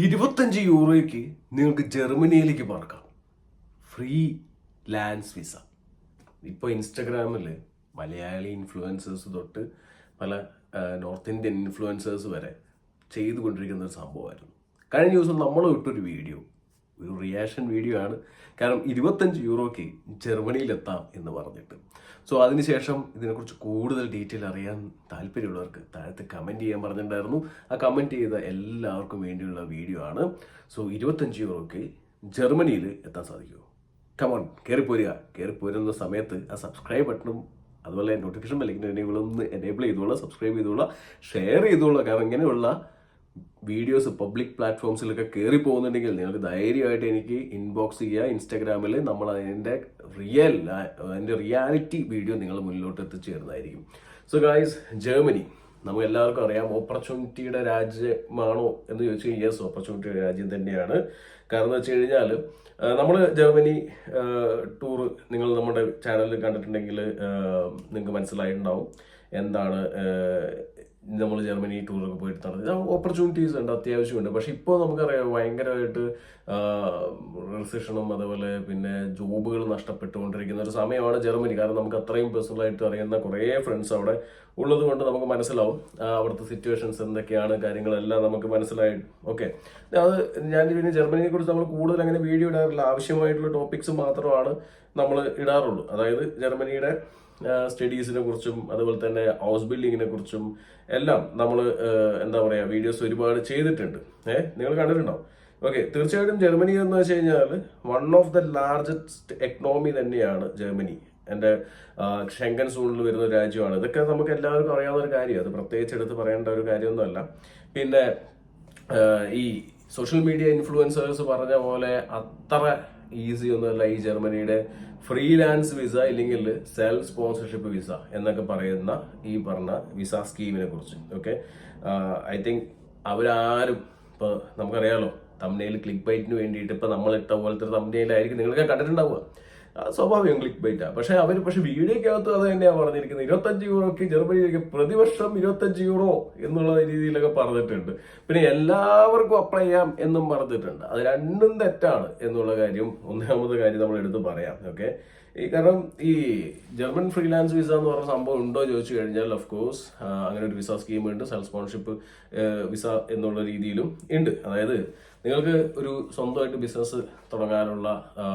ഇരുപത്തഞ്ച് യൂറോയ്ക്ക് നിങ്ങൾക്ക് ജർമ്മനിയിലേക്ക് പറക്കാം ഫ്രീ ലാൻഡ്സ് വിസ ഇപ്പോൾ ഇൻസ്റ്റഗ്രാമിൽ മലയാളി ഇൻഫ്ലുവൻസേഴ്സ് തൊട്ട് പല നോർത്ത് ഇന്ത്യൻ ഇൻഫ്ലുവൻസേഴ്സ് വരെ ചെയ്തുകൊണ്ടിരിക്കുന്ന ഒരു സംഭവമായിരുന്നു. കഴിഞ്ഞ ദിവസം നമ്മൾ ഇട്ടൊരു വീഡിയോ ഒരു റിയാക്ഷൻ വീഡിയോ ആണ്. കാരണം ഇരുപത്തഞ്ച് യൂറോയ്ക്ക് ജർമ്മനിയിലെത്താം എന്ന് പറഞ്ഞിട്ട്. സോ അതിനുശേഷം ഇതിനെക്കുറിച്ച് കൂടുതൽ ഡീറ്റെയിൽ അറിയാൻ താല്പര്യമുള്ളവർക്ക് താഴത്ത് കമന്റ് ചെയ്യാൻ പറഞ്ഞിട്ടുണ്ടായിരുന്നു. ആ കമന്റ് ചെയ്ത എല്ലാവർക്കും വേണ്ടിയുള്ള വീഡിയോ ആണ്. സോ ഇരുപത്തഞ്ച് യൂറോയ്ക്ക് ജർമ്മനിയിൽ എത്താൻ സാധിക്കുമോ? കമോൺ കയറി പോരുക. കയറി പോരുന്ന സമയത്ത് ആ സബ്സ്ക്രൈബ് ബട്ടണും അതുപോലെ നോട്ടിഫിക്കേഷൻ ബെല്ലിന്റെ എനേബിൾ ഒന്ന് എനേബിൾ ചെയ്തോളാം സബ്സ്ക്രൈബ് ചെയ്തോളാം ഷെയർ ചെയ്തോളാം. കാരണം ഇങ്ങനെയുള്ള വീഡിയോസ് പബ്ലിക് പ്ലാറ്റ്ഫോംസിലൊക്കെ കയറി പോകുന്നുണ്ടെങ്കിൽ നിങ്ങൾക്ക് ധൈര്യമായിട്ട് എനിക്ക് ഇൻബോക്സ് ചെയ്യുക. ഇൻസ്റ്റാഗ്രാമിൽ നമ്മൾ അതിന്റെ റിയൽ അതിന്റെ റിയാലിറ്റി വീഡിയോ നിങ്ങൾ മുന്നിലോട്ട് എത്തിച്ചേരുന്നതായിരിക്കും. സോ ഗായ്സ് ജർമ്മനി നമുക്ക് എല്ലാവർക്കും അറിയാം ഓപ്പർച്യൂണിറ്റിയുടെ രാജ്യമാണോ എന്ന് ചോദിച്ചു കഴിഞ്ഞാൽ യെസ് ഓപ്പർച്യൂണിറ്റിയുടെ രാജ്യം തന്നെയാണ്. കാരണം എന്ന് വെച്ച് കഴിഞ്ഞാൽ നമ്മൾ ജർമ്മനി ടൂർ നിങ്ങൾ നമ്മുടെ ചാനലിൽ കണ്ടിട്ടുണ്ടെങ്കിൽ നിങ്ങൾക്ക് മനസ്സിലായിട്ടുണ്ടാവും. എന്താണ് നമ്മൾ ജർമ്മനി ടൂറൊക്കെ പോയിട്ട് നടത്തി ഓപ്പർച്യൂണിറ്റീസ് ഉണ്ട് അത്യാവശ്യമുണ്ട് പക്ഷെ ഇപ്പോൾ നമുക്കറിയാം ഭയങ്കരമായിട്ട് റിസഷനും അതുപോലെ പിന്നെ ജോബുകൾ നഷ്ടപ്പെട്ടുകൊണ്ടിരിക്കുന്ന ഒരു സമയമാണ് ജർമ്മനി. കാരണം നമുക്ക് അത്രയും പേഴ്സണലായിട്ട് അറിയുന്ന കുറേ ഫ്രണ്ട്സ് അവിടെ ഉള്ളത് കൊണ്ട് നമുക്ക് മനസ്സിലാവും അവിടുത്തെ സിറ്റുവേഷൻസ് എന്തൊക്കെയാണ് കാര്യങ്ങളെല്ലാം നമുക്ക് മനസ്സിലായി. ഓക്കെ അത് ഞാൻ പിന്നെ ജർമ്മനിയെ കുറിച്ച് നമ്മൾ കൂടുതൽ അങ്ങനെ വീഡിയോ ഇടാറില്ല. ആവശ്യമായിട്ടുള്ള ടോപ്പിക്സ് മാത്രമാണ് നമ്മൾ ഇടാറുള്ളൂ. അതായത് ജർമ്മനിയുടെ സ്റ്റഡീസിനെ കുറിച്ചും അതുപോലെ തന്നെ ഹൗസ് ബിൽഡിങ്ങിനെ കുറിച്ചും എല്ലാം നമ്മൾ എന്താ പറയുക വീഡിയോസ് ഒരുപാട് ചെയ്തിട്ടുണ്ട്. ഏഹ് നിങ്ങൾ കണ്ടിട്ടുണ്ടോ? ഓക്കെ തീർച്ചയായിട്ടും ജർമ്മനി എന്ന് വെച്ച് കഴിഞ്ഞാൽ one of the largest economy തന്നെയാണ് ജർമ്മനി. എന്റെ ഷെങ്കൻ സോണിൽ വരുന്ന രാജ്യമാണ്. ഇതൊക്കെ നമുക്ക് എല്ലാവർക്കും അറിയാവുന്ന ഒരു കാര്യമാണ് അത് പ്രത്യേകിച്ച് എടുത്ത് പറയേണ്ട ഒരു കാര്യമൊന്നുമല്ല. പിന്നെ ഈ സോഷ്യൽ മീഡിയ ഇൻഫ്ലുവൻസേഴ്സ് പറഞ്ഞ പോലെ അത്ര ഈസി ഒന്നുമല്ല ഈ ജർമ്മനിയുടെ ഫ്രീലാൻസ് വിസ ഇല്ലെങ്കിൽ സെൽഫ് സ്പോൺസർഷിപ്പ് വിസ എന്നൊക്കെ പറയുന്ന ഈ പറഞ്ഞ വിസ സ്കീമിനെ കുറിച്ച് ഓക്കെ ഐ തിങ്ക് അവരാരും ഇപ്പോൾ നമുക്കറിയാലോ തമ്മിലേൽ ക്ലിക്ക് ബൈറ്റിന് വേണ്ടിയിട്ട് ഇപ്പൊ നമ്മൾ ഇട്ട പോലത്തെ തമ്മിലേലായിരിക്കും നിങ്ങൾക്ക് കണ്ടിട്ടുണ്ടാവുക. സ്വാഭാവികം ക്ലിക്ക് ബൈറ്റാ പക്ഷെ അവർ പക്ഷെ വീഡിയോക്കകത്ത് അത് തന്നെയാണ് പറഞ്ഞിരിക്കുന്നത്. ഇരുപത്തഞ്ച് യൂറോക്ക് ജർമ്മനിയിലേക്ക് പ്രതിവർഷം ഇരുപത്തഞ്ച് യൂറോ എന്നുള്ള രീതിയിലൊക്കെ പറഞ്ഞിട്ടുണ്ട്. പിന്നെ എല്ലാവർക്കും അപ്ലൈ ചെയ്യാം എന്നും പറഞ്ഞിട്ടുണ്ട്. അത് രണ്ടും തെറ്റാണ് എന്നുള്ള കാര്യം ഒന്നാമത് കാര്യം നമ്മൾ എടുത്ത് പറയാം. ഓക്കെ ഈ കാരണം ഈ ജർമ്മൻ ഫ്രീലാൻസ് വിസ എന്ന് പറഞ്ഞ സംഭവം ഉണ്ടോ ചോദിച്ചു കഴിഞ്ഞാൽ ഓഫ് കോഴ്സ് അങ്ങനെ ഒരു വിസ സ്കീം ഉണ്ട്. സെൽഫ് സ്പോൺഷിപ്പ് വിസ എന്നുള്ള രീതിയിലും ഉണ്ട്. അതായത് നിങ്ങൾക്ക് ഒരു സ്വന്തമായിട്ട് ബിസിനസ് തുടങ്ങാനുള്ള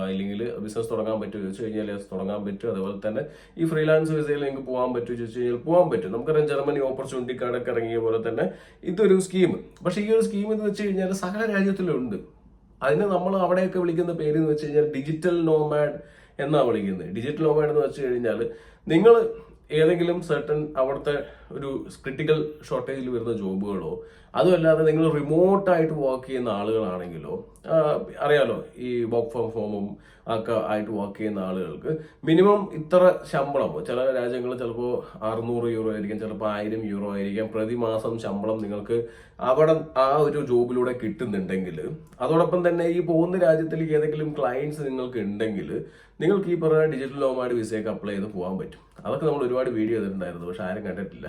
അല്ലെങ്കിൽ ബിസിനസ് തുടങ്ങാൻ പറ്റുമോ ചോദിച്ചു കഴിഞ്ഞാൽ തുടങ്ങാൻ പറ്റും. അതുപോലെ തന്നെ ഈ ഫ്രീലാൻസ് വിസയിൽ നിങ്ങൾക്ക് പോകാൻ പറ്റുമോ ചോദിച്ചു കഴിഞ്ഞാൽ പോകാൻ പറ്റും. നമുക്കറിയാം ജർമ്മനി ഓപ്പർച്യൂണിറ്റി കാർഡൊക്കെ ഇറങ്ങിയ പോലെ തന്നെ ഇതൊരു സ്കീം പക്ഷേ ഈ ഒരു സ്കീം എന്ന് വെച്ച് കഴിഞ്ഞാൽ സകല രാജ്യത്തിലുണ്ട് അതിന് നമ്മൾ അവിടെയൊക്കെ വിളിക്കുന്ന പേര് എന്ന് വെച്ച് കഴിഞ്ഞാൽ ഡിജിറ്റൽ നോമാഡ് എന്നാണ് വിളിക്കുന്നത്? ഡിജിറ്റൽ നോമാഡ് എന്ന് വെച്ച് കഴിഞ്ഞാൽ നിങ്ങൾ ഏതെങ്കിലും സെർട്ടൺ അവിടുത്തെ ഒരു ക്രിട്ടിക്കൽ ഷോർട്ടേജിൽ വരുന്ന ജോബുകളോ അതുമല്ലാതെ നിങ്ങൾ റിമോട്ടായിട്ട് വർക്ക് ചെയ്യുന്ന ആളുകളാണെങ്കിലോ അറിയാലോ ഈ വർക്ക് ഫ്രം ഹോമും ഒക്കെ ആയിട്ട് വർക്ക് ചെയ്യുന്ന ആളുകൾക്ക് മിനിമം ഇത്ര ശമ്പളം ചില രാജ്യങ്ങളിൽ ചിലപ്പോൾ അറുന്നൂറ് യൂറോ ആയിരിക്കും ചിലപ്പോൾ ആയിരം യൂറോ ആയിരിക്കും പ്രതിമാസം ശമ്പളം നിങ്ങൾക്ക് അവിടെ ആ ഒരു ജോബിലൂടെ കിട്ടുന്നുണ്ടെങ്കിൽ അതോടൊപ്പം തന്നെ ഈ പോകുന്ന രാജ്യത്തിലേക്ക് ഏതെങ്കിലും ക്ലയൻസ് നിങ്ങൾക്ക് ഉണ്ടെങ്കിൽ നിങ്ങൾക്ക് ഈ പറഞ്ഞ ഡിജിറ്റൽ നോമാഡ് വിസയൊക്കെ അപ്ലൈ ചെയ്ത് പോകാൻ പറ്റും. അതൊക്കെ നമ്മൾ ഒരുപാട് വീഡിയോ ചെയ്തിട്ടുണ്ടായിരുന്നു പക്ഷെ ആരും കണ്ടിട്ടില്ല.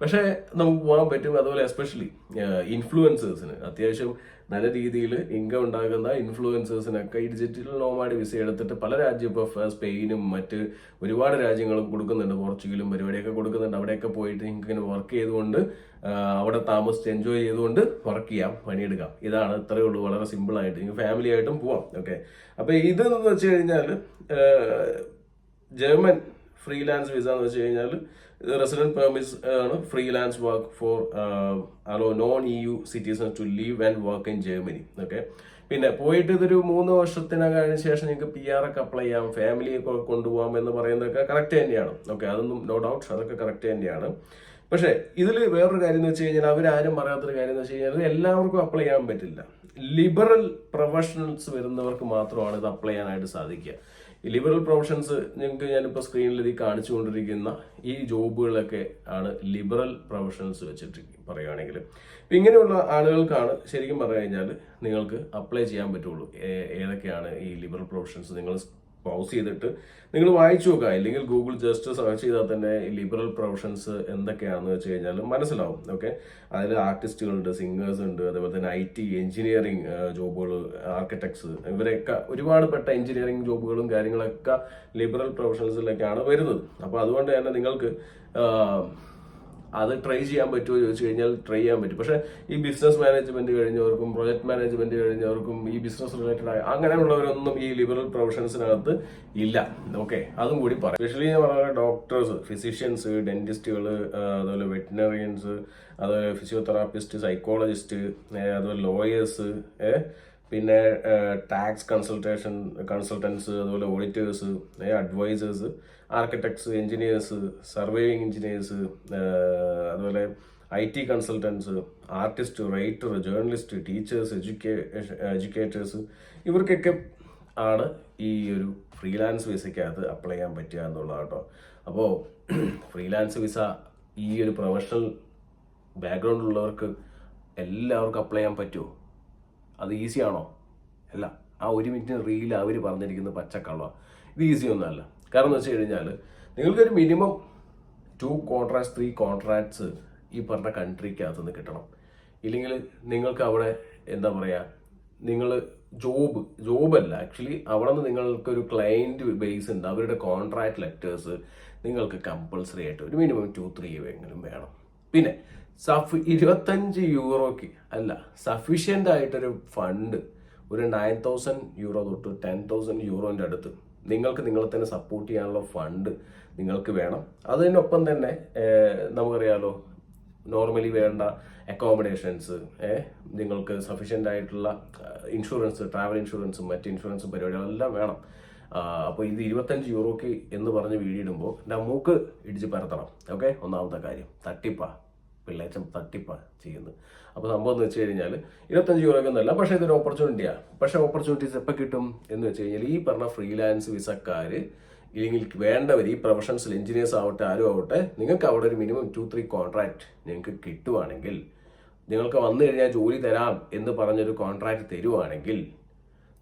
പക്ഷേ നമുക്ക് പോകാൻ പറ്റും അതുപോലെ എസ്പെഷ്യലി ഇൻഫ്ലുവൻസേഴ്സിന് അത്യാവശ്യം നല്ല രീതിയിൽ ഇൻകം ഉണ്ടാകുന്ന ഇൻഫ്ലുവൻസേഴ്സിനൊക്കെ ഈ ഡിജിറ്റൽ നോമാഡ് വിസ എടുത്തിട്ട് പല രാജ്യം ഇപ്പോൾ സ്പെയിനും മറ്റ് ഒരുപാട് രാജ്യങ്ങളും കൊടുക്കുന്നുണ്ട്. പോർച്ചുഗലും പരിപാടിയൊക്കെ കൊടുക്കുന്നുണ്ട്. അവിടെയൊക്കെ പോയിട്ട് നിങ്ങൾക്ക് ഇങ്ങനെ വർക്ക് ചെയ്തുകൊണ്ട് അവിടെ താമസിച്ച് എൻജോയ് ചെയ്തുകൊണ്ട് വർക്ക് ചെയ്യാം പണിയെടുക്കാം. ഇതാണ് ഇത്രയേ ഉള്ളൂ. വളരെ സിമ്പിളായിട്ട് നിങ്ങൾക്ക് ഫാമിലി ആയിട്ടും പോവാം. ഓക്കെ അപ്പോൾ ഇതെന്ന് വെച്ച് കഴിഞ്ഞാൽ ജർമ്മൻ ഫ്രീലാൻസ് വിസ എന്ന് വെച്ച് കഴിഞ്ഞാൽ റെസിഡന്റ് പെർമിറ്റ്സ് ആണ് freelance work for allow non E U citizen to live and work in Germany okay പിന്നെ പോയിട്ട് ഇതൊരു മൂന്ന് വർഷത്തിനകം ശേഷം നിങ്ങൾക്ക് പി ആർ ഒക്കെ അപ്ലൈ ചെയ്യാം ഫാമിലിയെ കൊണ്ടുപോകാം എന്ന് പറയുന്നതൊക്കെ കറക്റ്റ് തന്നെയാണ് ഓക്കെ അതൊന്നും നോ ഡൗട്ട് അതൊക്കെ കറക്റ്റ് തന്നെയാണ്. പക്ഷേ ഇതിൽ വേറൊരു കാര്യം എന്ന് വെച്ച് കഴിഞ്ഞാൽ അവരാരും പറയാത്തൊരു കാര്യം എന്ന് വെച്ച് കഴിഞ്ഞാൽ എല്ലാവർക്കും അപ്ലൈ ചെയ്യാൻ പറ്റില്ല. ലിബറൽ പ്രൊഫഷണൽസ് വരുന്നവർക്ക് മാത്രമാണ് ഇത് അപ്ലൈ ചെയ്യാനായിട്ട് സാധിക്കുക. ലിബറൽ പ്രൊഫഷൻസ് നിങ്ങൾക്ക് ഞാനിപ്പോൾ സ്ക്രീനിൽ ഇത് കാണിച്ചു കൊണ്ടിരിക്കുന്ന ഈ ജോബുകളൊക്കെ ആണ് ലിബറൽ പ്രൊഫഷൻസ് വെച്ചിട്ട് പറയുകയാണെങ്കിൽ. ഇപ്പം ഇങ്ങനെയുള്ള ആളുകൾക്കാണ് ശരിക്കും പറഞ്ഞു കഴിഞ്ഞാൽ നിങ്ങൾക്ക് അപ്ലൈ ചെയ്യാൻ പറ്റുള്ളൂ. ഏതൊക്കെയാണ് ഈ ലിബറൽ പ്രൊഫഷൻസ് നിങ്ങൾ പൗസ് ചെയ്തിട്ട് നിങ്ങൾ വായിച്ചു നോക്കുക. അല്ലെങ്കിൽ ഗൂഗിൾ ജസ്റ്റ് സെർച്ച് ചെയ്താൽ തന്നെ ലിബറൽ പ്രൊഫഷൻസ് എന്തൊക്കെയാണെന്ന് വെച്ച് കഴിഞ്ഞാൽ മനസ്സിലാവും. ഓക്കെ അതിൽ ആർട്ടിസ്റ്റുകളുണ്ട് സിംഗേഴ്സ് ഉണ്ട് അതേപോലെ തന്നെ ഐ ടി എഞ്ചിനീയറിംഗ് ജോബുകൾ ആർക്കിടെക്ട്സ് ഇവരെയൊക്കെ ഒരുപാട് പെട്ട എഞ്ചിനീയറിംഗ് ജോബുകളും കാര്യങ്ങളൊക്കെ ലിബറൽ പ്രൊഫഷൻസിലൊക്കെയാണ് വരുന്നത്. അപ്പോൾ അതുകൊണ്ട് തന്നെ നിങ്ങൾക്ക് ആ, അത് ട്രൈ ചെയ്യാൻ പറ്റുമോ ചോദിച്ചു കഴിഞ്ഞാൽ ട്രൈ ചെയ്യാൻ പറ്റും. പക്ഷേ ഈ ബിസിനസ് മാനേജ്മെന്റ് കഴിഞ്ഞവർക്കും പ്രൊജക്ട് മാനേജ്മെന്റ് കഴിഞ്ഞവർക്കും ഈ ബിസിനസ് റിലേറ്റഡ് ആയ അങ്ങനെയുള്ളവരൊന്നും ഈ ലിബറൽ പ്രൊഫഷൻസിനകത്ത് ഇല്ല. ഓക്കെ അതും കൂടി പറയാം. സ്പെഷ്യലി ഞാൻ പറഞ്ഞ ഡോക്ടേഴ്സ് ഫിസിഷ്യൻസ് ഡെന്റിസ്റ്റുകൾ അതുപോലെ വെറ്റിനറിയൻസ് അതുപോലെ ഫിസിയോതെറാപ്പിസ്റ്റ് സൈക്കോളജിസ്റ്റ് അതുപോലെ ലോയേഴ്സ് പിന്നെ ടാക്സ് കൺസൾട്ടേഷൻ കൺസൾട്ടൻസ് അതുപോലെ auditors advisors architects engineers surveying engineers അതുപോലെ I T consultants artist writer journalist teachers എഡ്യൂക്കേ educators ഇവർക്കൊക്കെ ആണ് ഈ ഒരു ഫ്രീലാൻസ് വിസയ്ക്കകത്ത് അപ്ലൈ ചെയ്യാൻ പറ്റുക എന്നുള്ളത് കേട്ടോ. അപ്പോൾ ഫ്രീലാൻസ് വിസ ഈ ഒരു പ്രൊഫഷണൽ ബാക്ക്ഗ്രൗണ്ട് ഉള്ളവർക്ക് എല്ലാവർക്കും അപ്ലൈ ചെയ്യാൻ പറ്റുമോ അത് ഈസിയാണോ അല്ല ആ ഒരു മിനിറ്റിന് റീൽ അവർ പറഞ്ഞിരിക്കുന്നത് പച്ചക്കള്ള ഇത് ഈസി ഒന്നുമല്ല. കാരണം എന്ന് വെച്ച് കഴിഞ്ഞാൽ നിങ്ങൾക്കൊരു minimum two contracts three contracts ഈ പറഞ്ഞ കൺട്രിക്കകത്ത് നിന്ന് കിട്ടണം. ഇല്ലെങ്കിൽ നിങ്ങൾക്ക് അവിടെ എന്താ പറയുക നിങ്ങൾ ജോബ് ജോബല്ല ആക്ച്വലി അവിടെ നിന്ന് നിങ്ങൾക്കൊരു ക്ലയന്റ് ബേസ് ഉണ്ട്. അവരുടെ കോൺട്രാക്ട് ലെറ്റേഴ്സ് നിങ്ങൾക്ക് കമ്പൾസറി ആയിട്ട് ഒരു മിനിമം ടു ത്രീ എങ്കിലും വേണം. പിന്നെ സഫ് ഇരുപത്തഞ്ച് യൂറോക്ക് അല്ല സഫീഷ്യന്റ് ആയിട്ടൊരു ഫണ്ട് ഒരു നയൻ തൗസൻഡ് യൂറോ തൊട്ട് ടെൻ തൗസൻഡ് യൂറോന്റെ അടുത്ത് നിങ്ങൾക്ക് നിങ്ങളെ തന്നെ സപ്പോർട്ട് ചെയ്യാനുള്ള ഫണ്ട് നിങ്ങൾക്ക് വേണം. അതിനൊപ്പം തന്നെ നമുക്കറിയാലോ നോർമലി വേണ്ട അക്കോമഡേഷൻസ് നിങ്ങൾക്ക് സഫീഷ്യന്റ് ആയിട്ടുള്ള ഇൻഷുറൻസ് ട്രാവൽ ഇൻഷുറൻസും മറ്റ് ഇൻഷുറൻസും പരിപാടികളെല്ലാം വേണം. അപ്പോൾ ഇത് ഇരുപത്തഞ്ച് യൂറോയ്ക്ക് എന്ന് പറഞ്ഞ് വീടിയിടുമ്പോൾ എന്റെ മൂക്ക് ഇടിച്ച് പരത്തണം. ഓക്കെ? ഒന്നാമത്തെ കാര്യം. തട്ടിപ്പാ. പിള്ളേച്ചൻ തട്ടിപ്പാണ് ചെയ്യുന്നത്. അപ്പോൾ സംഭവം എന്ന് വെച്ച് കഴിഞ്ഞാൽ ഇരുപത്തഞ്ച് യൂറോക്ക് ഒന്നല്ല പക്ഷേ ഇതൊരു ഓപ്പർച്യൂണിറ്റിയാണ് പക്ഷേ ഓപ്പർച്യൂണിറ്റീസ് എപ്പോൾ കിട്ടും എന്ന് വെച്ച് കഴിഞ്ഞാൽ ഈ പറഞ്ഞ ഫ്രീലാൻസ് വിസക്കാർ ഇല്ലെങ്കിൽ വേണ്ടവർ ഈ പ്രൊഫഷൻസിൽ എഞ്ചിനീയേഴ്സ് ആവട്ടെ ആരും ആവട്ടെ നിങ്ങൾക്ക് അവിടെ ഒരു മിനിമം ടു ത്രീ കോൺട്രാക്ട് നിങ്ങൾക്ക് കിട്ടുവാണെങ്കിൽ നിങ്ങൾക്ക് വന്നു കഴിഞ്ഞാൽ ജോലി തരാം എന്ന് പറഞ്ഞൊരു കോൺട്രാക്ട് തരുവാണെങ്കിൽ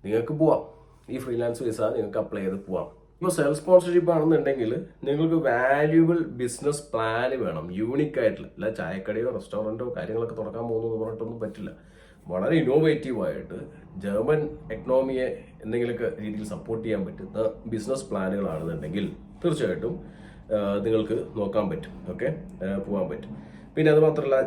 നിങ്ങൾക്ക് പോവാം. ഈ ഫ്രീലാൻസ് വിസ നിങ്ങൾക്ക് അപ്ലൈ ചെയ്ത് പോവാം. ഇപ്പോൾ സെൽഫ് സ്പോൺസർഷിപ്പ് ആണെന്നുണ്ടെങ്കിൽ നിങ്ങൾക്ക് വാല്യൂബിൾ ബിസിനസ് പ്ലാൻ വേണം. യൂണിക് ആയിട്ടുള്ള അല്ല ചായക്കടയോ റെസ്റ്റോറന്റോ കാര്യങ്ങളൊക്കെ തുറക്കാൻ പോകുന്നു എന്ന് പറഞ്ഞിട്ടൊന്നും പറ്റില്ല. വളരെ ഇന്നോവേറ്റീവായിട്ട് ജർമ്മൻ എക്കണോമിയെ എന്തെങ്കിലുമൊക്കെ രീതിയിൽ സപ്പോർട്ട് ചെയ്യാൻ പറ്റുന്ന ബിസിനസ് പ്ലാനുകളാണെന്നുണ്ടെങ്കിൽ തീർച്ചയായിട്ടും നിങ്ങൾക്ക് നോക്കാൻ പറ്റും. ഓക്കെ പോകാൻ പറ്റും. പിന്നെ അത് മാത്രമല്ല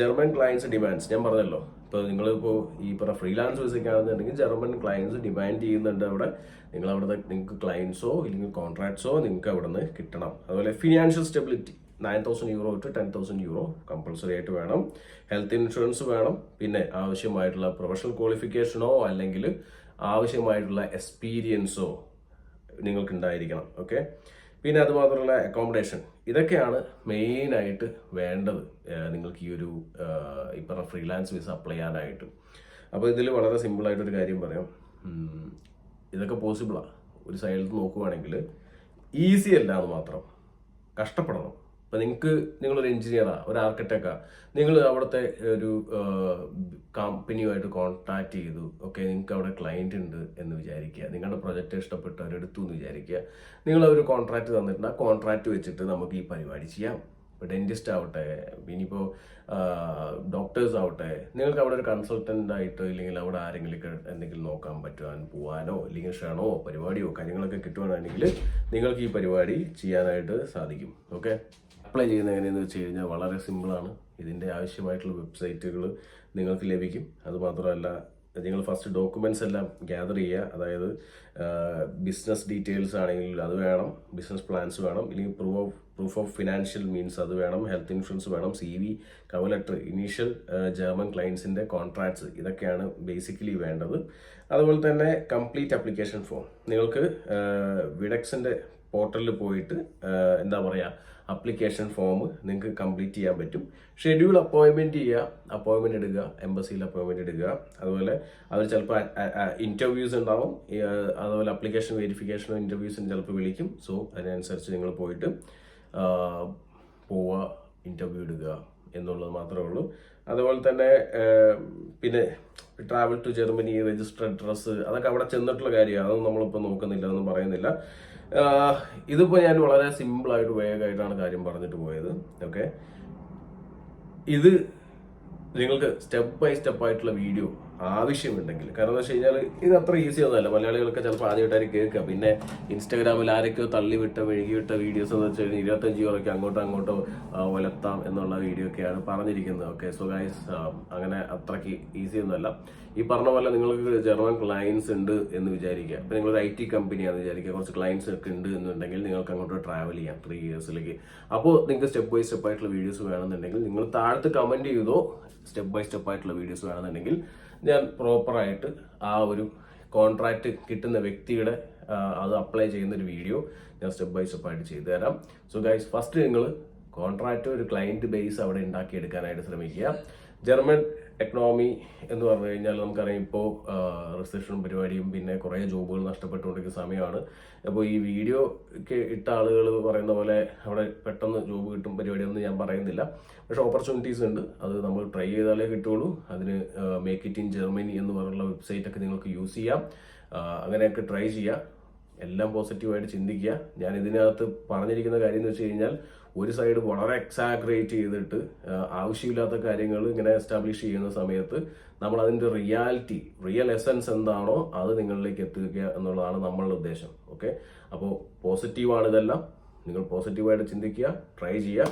ജർമ്മൻ ക്ലയൻസ് ഡിമാൻഡ്സ് ഞാൻ പറഞ്ഞല്ലോ ഇപ്പോൾ നിങ്ങളിപ്പോൾ ഈ പറഞ്ഞ ഫ്രീലാൻസ് വിസയ്ക്കാണെന്നുണ്ടെങ്കിൽ ജർമ്മൻ ക്ലയൻസ് ഡിമാൻഡ് ചെയ്യുന്നുണ്ട് അവിടെ. നിങ്ങൾ അവിടെ നിങ്ങൾക്ക് ക്ലയൻസോ ഇല്ലെങ്കിൽ കോൺട്രാക്ട്സോ നിങ്ങൾക്ക് അവിടെ നിന്ന് കിട്ടണം. അതുപോലെ financial stability nine thousand euro to ten thousand euro compulsory ആയിട്ട് വേണം. ഹെൽത്ത് ഇൻഷുറൻസ് വേണം. പിന്നെ ആവശ്യമായിട്ടുള്ള പ്രൊഫഷണൽ ക്വാളിഫിക്കേഷനോ അല്ലെങ്കിൽ ആവശ്യമായിട്ടുള്ള എക്സ്പീരിയൻസോ നിങ്ങൾക്ക് ഉണ്ടായിരിക്കണം ഓക്കെ പിന്നെ അതുമാത്രമല്ല അക്കോമഡേഷൻ ഇതൊക്കെയാണ് മെയിനായിട്ട് വേണ്ടത് നിങ്ങൾക്ക് ഈ ഒരു ഇപ്പം ഫ്രീലാൻസ് വിസ അപ്ലൈ ചെയ്യാനായിട്ട്. അപ്പോൾ ഇതിൽ വളരെ സിമ്പിളായിട്ടൊരു കാര്യം പറയാം. ഇതൊക്കെ പോസിബിളാണ് ഒരു സൈഡിൽ നോക്കുവാണെങ്കിൽ ഈസി അല്ല എന്ന് മാത്രം കഷ്ടപ്പെടണം. ഇപ്പം നിങ്ങൾക്ക് നിങ്ങളൊരു എഞ്ചിനീയറാ ഒരു ആർക്കിടെക്റ്റാ നിങ്ങൾ അവിടുത്തെ ഒരു കമ്പനിയുമായിട്ട് കോൺടാക്ട് ചെയ്തു. ഓക്കെ നിങ്ങൾക്ക് അവിടെ ക്ലയന്റ് ഉണ്ട് എന്ന് വിചാരിക്കുക. നിങ്ങളുടെ പ്രൊജക്റ്റ് ഇഷ്ടപ്പെട്ട് അവരെടുത്തു എന്ന് വിചാരിക്കുക. നിങ്ങൾ ഒരു കോൺട്രാക്റ്റ് തന്നിട്ടുണ്ട്. ആ കോൺട്രാക്റ്റ് വെച്ചിട്ട് നമുക്ക് ഈ പരിപാടി ചെയ്യാം. ഇപ്പോൾ ഡെന്റിസ്റ്റ് ആവട്ടെ ഇനിയിപ്പോൾ ഡോക്ടേഴ്സ് ആവട്ടെ നിങ്ങൾക്ക് അവിടെ ഒരു കൺസൾട്ടന്റ് ആയിട്ട് ഇല്ലെങ്കിൽ അവിടെ ആരെങ്കിലും എന്തെങ്കിലും നോക്കാൻ പറ്റുവാൻ പോവാനോ ഇല്ലെങ്കിൽ ക്ഷണോ പരിപാടിയോ കാര്യങ്ങളൊക്കെ കിട്ടുവാനാണെങ്കിൽ നിങ്ങൾക്ക് ഈ പരിപാടി ചെയ്യാനായിട്ട് സാധിക്കും. ഓക്കെ അപ്ലൈ ചെയ്യുന്നത് എങ്ങനെയെന്ന് വെച്ച് കഴിഞ്ഞാൽ വളരെ സിമ്പിളാണ് ഇതിന്റെ ആവശ്യമായിട്ടുള്ള വെബ്സൈറ്റുകൾ നിങ്ങൾക്ക് ലഭിക്കും. അതുമാത്രമല്ല നിങ്ങൾ ഫസ്റ്റ് ഡോക്യുമെന്റ്സ് എല്ലാം ഗ്യാദർ ചെയ്യുക. അതായത് ബിസിനസ് ഡീറ്റെയിൽസ് ആണെങ്കിൽ അത് വേണം ബിസിനസ് പ്ലാൻസ് വേണം ഇല്ലെങ്കിൽ proof of proof of financial means അത് വേണം ഹെൽത്ത് ഇൻഷുറൻസ് വേണം C V cover letter initial German ക്ലയൻസിന്റെ contracts ഇതൊക്കെയാണ് ബേസിക്കലി വേണ്ടത്. അതുപോലെ തന്നെ കംപ്ലീറ്റ് അപ്ലിക്കേഷൻ ഫോം നിങ്ങൾക്ക് വിഡക്സിന്റെ പോർട്ടലിൽ പോയിട്ട് എന്താ പറയുക അപ്ലിക്കേഷൻ ഫോം നിങ്ങൾക്ക് കംപ്ലീറ്റ് ചെയ്യാൻ പറ്റും. ഷെഡ്യൂൾ അപ്പോയിൻമെന്റ് ചെയ്യുക അപ്പോയിൻമെന്റ് എടുക്കുക എംബസിയിൽ അപ്പോയിൻമെന്റ് എടുക്കുക. അതുപോലെ അവർ ചിലപ്പോൾ ഇന്റർവ്യൂസ് ഉണ്ടാവും. അതുപോലെ അപ്ലിക്കേഷൻ വെരിഫിക്കേഷനും ഇന്റർവ്യൂസിന് ചിലപ്പോൾ വിളിക്കും. സോ അതിനനുസരിച്ച് നിങ്ങൾ പോയിട്ട് പോവുക ഇന്റർവ്യൂ എടുക്കുക. എന്നുള്ളത് മാത്രമേ ഉള്ളൂ. അതുപോലെ തന്നെ പിന്നെ travel to Germany register address അതൊക്കെ അവിടെ ചെന്നിട്ടുള്ള കാര്യമാണ്. അതൊന്നും നമ്മളിപ്പോൾ നോക്കുന്നില്ല അതൊന്നും പറയുന്നില്ല. ഇതിപ്പോൾ ഞാൻ വളരെ സിമ്പിളായിട്ട് വേഗമായിട്ടാണ് കാര്യം പറഞ്ഞിട്ട് പോയത്. ഓക്കെ ഇത് നിങ്ങൾക്ക് സ്റ്റെപ്പ് ബൈ സ്റ്റെപ്പ് ആയിട്ടുള്ള വീഡിയോ ആവശ്യമുണ്ടെങ്കിൽ. കാരണം എന്ന് വെച്ച് കഴിഞ്ഞാൽ ഇത് അത്ര ഈസി ഒന്നുമല്ല മലയാളികളൊക്കെ ചിലപ്പോൾ ആദ്യമായിട്ടായിരിക്കും കേൾക്കുക. പിന്നെ ഇൻസ്റ്റാഗ്രാമിൽ ആരൊക്കെയോ തള്ളിവിട്ട മെഴുകിവിട്ട വീഡിയോസ് എന്ന് വെച്ച് കഴിഞ്ഞാൽ ഇരുപത്തഞ്ച് രൂപയ്ക്ക് അങ്ങോട്ടോ അങ്ങോട്ടോ ഒലത്താം എന്നുള്ള വീഡിയോ ഒക്കെയാണ് പറഞ്ഞിരിക്കുന്നത്. ഓക്കെ സോ ഗൈസ് അങ്ങനെ അത്രയ്ക്ക് ഈസി ഒന്നുമല്ല ഈ പറഞ്ഞ പോലെ നിങ്ങൾക്ക് ജർമ്മൻ ക്ലയൻസ് ഉണ്ട് എന്ന് വിചാരിക്കുക. അപ്പോൾ നിങ്ങളൊരു ഐ ടി കമ്പനിയാണെന്ന് വിചാരിക്കുക. കുറച്ച് ക്ലയൻസ് ഒക്കെ ഉണ്ട് എന്നുണ്ടെങ്കിൽ നിങ്ങൾക്ക് അങ്ങോട്ട് ട്രാവൽ ചെയ്യാം ത്രീ ഇയേഴ്സിലേക്ക് അപ്പോൾ നിങ്ങൾക്ക് സ്റ്റെപ്പ് ബൈ സ്റ്റെപ്പ് ആയിട്ടുള്ള വീഡിയോസ് വേണമെന്നുണ്ടെങ്കിൽ നിങ്ങൾ താഴത്ത് കമന്റ് ചെയ്തോ സ്റ്റെപ്പ് ബൈ സ്റ്റെപ്പ് ആയിട്ടുള്ള വീഡിയോസ് വേണമെന്നുണ്ടെങ്കിൽ ഞാൻ പ്രോപ്പറായിട്ട് ആ ഒരു കോൺട്രാക്റ്റ് കിട്ടുന്ന വ്യക്തിയുടെ അത് അപ്ലൈ ചെയ്യുന്ന ഒരു വീഡിയോ ഞാൻ സ്റ്റെപ്പ് ബൈ സ്റ്റെപ്പ് ആയിട്ട് ചെയ്തു തരാം. സോ ഗൈസ് ഫസ്റ്റ് നിങ്ങൾ കോൺട്രാക്റ്റ് ഒരു ക്ലയന്റ് ബേസ് അവിടെ ഉണ്ടാക്കിയെടുക്കാനായിട്ട് ശ്രമിക്കുക. ജർമ്മൻ എക്കണോമി എന്ന് പറഞ്ഞു കഴിഞ്ഞാൽ നമുക്കറിയാം ഇപ്പോൾ റിസപ്ഷൻ പരിപാടിയും പിന്നെ കുറേ ജോബുകൾ നഷ്ടപ്പെട്ടുകൊണ്ടിരിക്കുന്ന സമയമാണ്. അപ്പോൾ ഈ വീഡിയോ ഒക്കെ ഇട്ട ആളുകൾ പറയുന്ന പോലെ അവിടെ പെട്ടെന്ന് ജോബ് കിട്ടും പരിപാടിയൊന്നും ഞാൻ പറയുന്നില്ല. പക്ഷെ ഓപ്പർച്യൂണിറ്റീസ് ഉണ്ട്. അത് നമ്മൾ ട്രൈ ചെയ്താലേ കിട്ടുള്ളൂ അതിന് മേക്ക് ഇറ്റ് ഇൻ ജർമ്മനി എന്ന് പറഞ്ഞുള്ള വെബ്സൈറ്റ് ഒക്കെ നിങ്ങൾക്ക് യൂസ് ചെയ്യാം. അങ്ങനെയൊക്കെ ട്രൈ ചെയ്യാം. എല്ലാം പോസിറ്റീവായിട്ട് ചിന്തിക്കുക. ഞാൻ ഇതിനകത്ത് പറഞ്ഞിരിക്കുന്ന കാര്യം എന്ന് വെച്ച് കഴിഞ്ഞാൽ ഒരു സൈഡ് വളരെ എക്സാഗ്രേറ്റ് ചെയ്തിട്ട് ആവശ്യമില്ലാത്ത കാര്യങ്ങൾ ഇങ്ങനെ എസ്റ്റാബ്ലിഷ് ചെയ്യുന്ന സമയത്ത് നമ്മൾ അതിന്റെ റിയാലിറ്റി റിയൽ എസൻസ് എന്താണോ അത് നിങ്ങളിലേക്ക് എത്തിക്കുക എന്നുള്ളതാണ് നമ്മളുടെ ഉദ്ദേശം. ഓക്കെ അപ്പോൾ പോസിറ്റീവാണ് ഇതെല്ലാം. നിങ്ങൾ പോസിറ്റീവായിട്ട് ചിന്തിക്കുക ട്രൈ ചെയ്യുക.